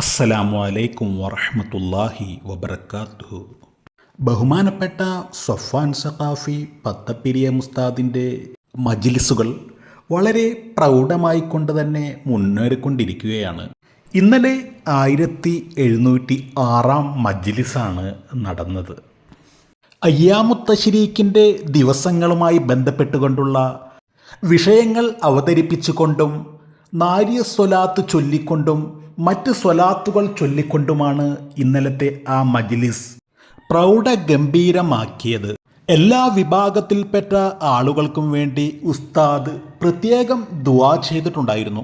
അസ്സലാമു അലൈക്കും വറഹമത്തല്ലാഹി വബർക്കാത്തു ബഹുമാനപ്പെട്ട സഫാൻ സഖാഫി പത്തപ്പിരിയ മുസ്താദിന്റെ മജിലിസുകൾ വളരെ പ്രൗഢമായി കൊണ്ട് തന്നെ മുന്നേറിക്കൊണ്ടിരിക്കുകയാണ്. ഇന്നലെ ആയിരത്തി എഴുന്നൂറ്റി ആറാം മജിലിസാണ് നടന്നത്. അയ്യാമുത്തശരീഖിന്റെ ദിവസങ്ങളുമായി ബന്ധപ്പെട്ടുകൊണ്ടുള്ള വിഷയങ്ങൾ അവതരിപ്പിച്ചുകൊണ്ടും നാരിയ സ്വലാത്ത് ചൊല്ലിക്കൊണ്ടും മറ്റ് സ്വലാത്തുകൾ ചൊല്ലിക്കൊണ്ടുമാണ് ഇന്നലത്തെ ആ മജ്ലിസ് പ്രൗഢഗംഭീരമാക്കിയത്. എല്ലാ വിഭാഗത്തിൽപ്പെട്ട ആളുകൾക്കും വേണ്ടി ഉസ്താദ് പ്രത്യേകം ദുവാ ചെയ്തിട്ടുണ്ടായിരുന്നു.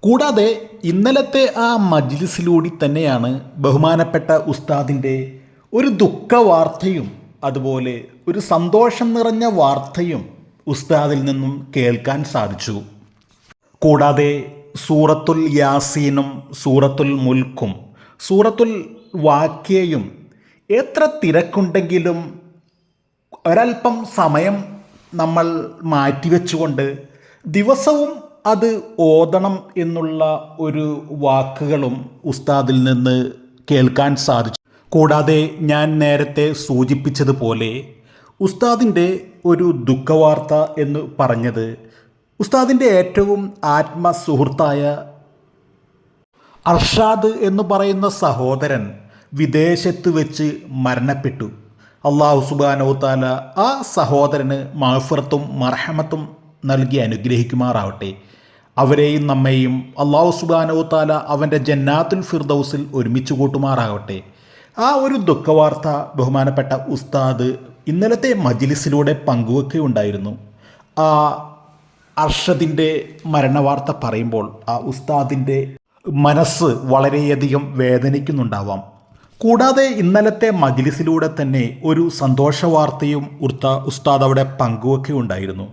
കൂടാതെ ഇന്നലത്തെ ആ മജ്ലിസിലൂടെ തന്നെയാണ് ബഹുമാനപ്പെട്ട ഉസ്താദിന്റെ ഒരു ദുഃഖവാർത്തയും അതുപോലെ ഒരു സന്തോഷം നിറഞ്ഞ വാർത്തയും ഉസ്താദിൽ നിന്നും കേൾക്കാൻ സാധിച്ചു. കൂടാതെ സൂറത്തുൽ യാസീനും സൂറത്തുൽ മുൽക്കും. സൂറത്തുൽ വാക്യയും എത്ര തിരക്കുണ്ടെങ്കിലും ഒരൽപ്പം സമയം നമ്മൾ മാറ്റിവെച്ചുകൊണ്ട് ദിവസവും അത് ഓതണം എന്നുള്ള ഒരു വാക്കുകളും ഉസ്താദിൽ നിന്ന് കേൾക്കാൻ സാധിച്ചു. കൂടാതെ ഞാൻ നേരത്തെ സൂചിപ്പിച്ചതുപോലെ ഉസ്താദിന്റെ ഒരു ദുഃഖവാർത്ത എന്ന് പറഞ്ഞത് ഉസ്താദിന്റെ ഏറ്റവും ആത്മസുഹൃത്തായ അർഷാദ് എന്ന് പറയുന്ന സഹോദരൻ വിദേശത്ത് വെച്ച് മരണപ്പെട്ടു. അള്ളാഹു സുബാനോത്താല ആ സഹോദരന് മാഫറത്തും മർഹമത്തും നൽകി അനുഗ്രഹിക്കുമാറാവട്ടെ. അവരെയും നമ്മെയും അള്ളാഹു സുബാനോത്താല അവന്റെ ജന്നാത്തുൽ ഫിർദൌസിൽ ഒരുമിച്ച് കൂട്ടുമാറാകട്ടെ ആ ഒരു ദുഃഖവാർത്ത ബഹുമാനപ്പെട്ട ഉസ്താദ് ഇന്നലത്തെ മജിലിസിലൂടെ പങ്കുവെക്കുകയുണ്ടായിരുന്നു. ആ അർഷദിന്റെ മരണവാർത്ത പറയുമ്പോൾ ആ ഉസ്താദിന്റെ മനസ്സ് വളരെയധികം വേദനിക്കുന്നുണ്ടാവാം. കൂടാതെ ഇന്നലത്തെ മജ്ലിസിലൂടെ തന്നെ ഒരു സന്തോഷ വാർത്തയും ഉർത്ത ഉസ്താദ് അവിടെ പങ്കുവെക്കുകയുണ്ടായിരുന്നു.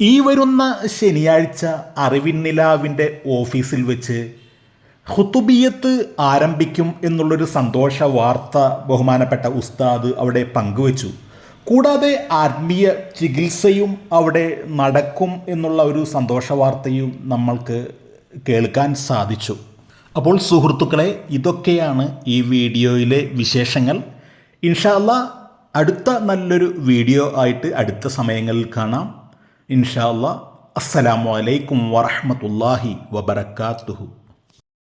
ഈ വരുന്ന ശനിയാഴ്ച അറിവിൻ നിലാവിന്റെ ഓഫീസിൽ വെച്ച് ഹുത്തുബിയത്ത് ആരംഭിക്കും എന്നുള്ളൊരു സന്തോഷ വാർത്ത ബഹുമാനപ്പെട്ട ഉസ്താദ് അവിടെ പങ്കുവച്ചു. കൂടാതെ ആത്മീയ ചികിത്സയും അവിടെ നടക്കും എന്നുള്ള ഒരു സന്തോഷ വാർത്തയും നമ്മൾക്ക് കേൾക്കാൻ സാധിച്ചു. അപ്പോൾ സുഹൃത്തുക്കളെ ഇതൊക്കെയാണ് ഈ വീഡിയോയിലെ വിശേഷങ്ങൾ. ഇൻഷാല്ല അടുത്ത നല്ലൊരു വീഡിയോ ആയിട്ട് അടുത്ത സമയങ്ങളിൽ കാണാം. ഇൻഷാല്ല അസ്സലാമു അലൈക്കും വറഹമത്തല്ലാഹി വബർക്കാത്തുഹു